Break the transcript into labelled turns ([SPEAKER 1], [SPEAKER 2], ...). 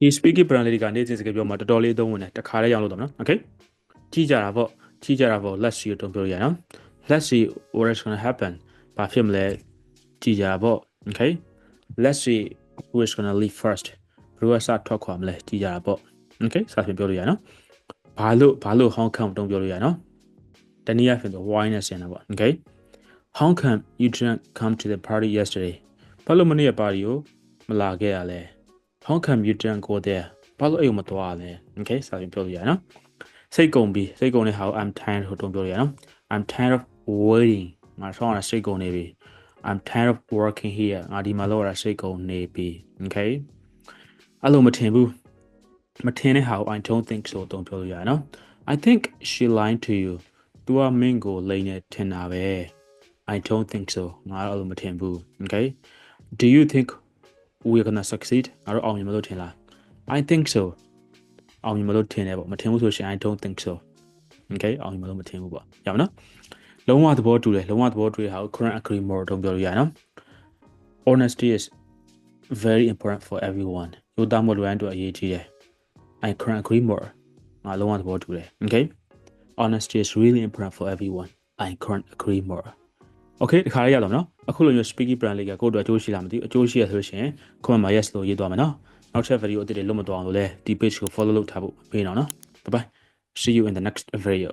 [SPEAKER 1] ဒီ speaking brand လေးကနေ့စဉ်စကားပြောမှာတော်တော်လေးအသုံးဝင်တယ်တခါလေးရောင်းလို့တော့နော် okay ကြည့်ကြတာပေါ့ကြည့်ကြတာပေါ့ let's see တုံးပြောလို့ရနော် let's see what is going to happen ဘာဖြစ်မလဲကြည့်ကြတာပေါ့ okay let's see who is going to leave first ဘယ်လိုစထွက်ခွာမလဲကြည့်ကြတာပေါ့ okay စပြင်ပြောလို့ရနော်ဘာလို့ဘာလို့ Hong Kong တုံးပြောလို့ရနော်တနည်းအားဖြင့်တော့ why နဲ့ဆင်တာပေါ့ okay How come you didn't come to the party yesterday ဘာလို့မနေ့ကပါတီကိုမလာခဲ့ရလဲ How come you didn't go there ဘာလို့အဲ့ကိုမသွားလဲ Okay စာပြင်ပြောလို့ရနော်စိတ်ကုန်ပြီစိတ်ကုန်တဲ့ဟာကို I'm tired ဟိုတုံးပြောလို့ရနော် I'm tired of waiting ငါဆောင်းရတာစိတ်ကုန်နေပြီ I'm tired of working here ငါဒီမှာလောက်ရတာစိတ်ကုန်နေပြီ Okay အဲ့လိုမထင်ဘူးမထင်တဲ့ဟာကို I don't think so တုံးပြောလို့ရနော် I think she lied to you သူကမင်းကိုလိန်နေထင်တာပဲ I don't think so ငါတော့အဲ့လိုမထင်ဘူး Okay Do you think we're gonna succeed ငါတို့အောင်မြင်မလို့ထင်လား I think so အောင်မြင်မလို့ထင်တယ်ပေါ့မထင်ဘူးဆိုရှင် I don't think so Okay အောင်မြင်မလို့မထင်ဘူးပေါ့ရပါနော်လုံးဝသဘောတူတယ်လုံးဝသဘောတူရဟာကို current agree more တုံးပြောလို့ရနော် Honesty is very important for everyone ယူသားမလို့ရန်တို့အရေးကြီးတယ် I current agree more ငါလုံးဝသဘောတူတယ် Okay honesty is really important for everyone I current agree more Okay ဒီခါလေးရတော့မနော်အခုလိုမျိုး speaking brand လေးကကိုယ့်အတွက်အကျိုးရှိလားမသိဘူးအကျိုးရှိရဆိုလို့ရှိရင် comment မှာ yes လို့ရေးသွားမယ်နော်နောက်ထပ် video အသစ်တွေလွတ်မသွားအောင်လို့လဲဒီ page ကို follow လုပ်ထားဖို့ပေးတော့နော် bye bye see you in the next video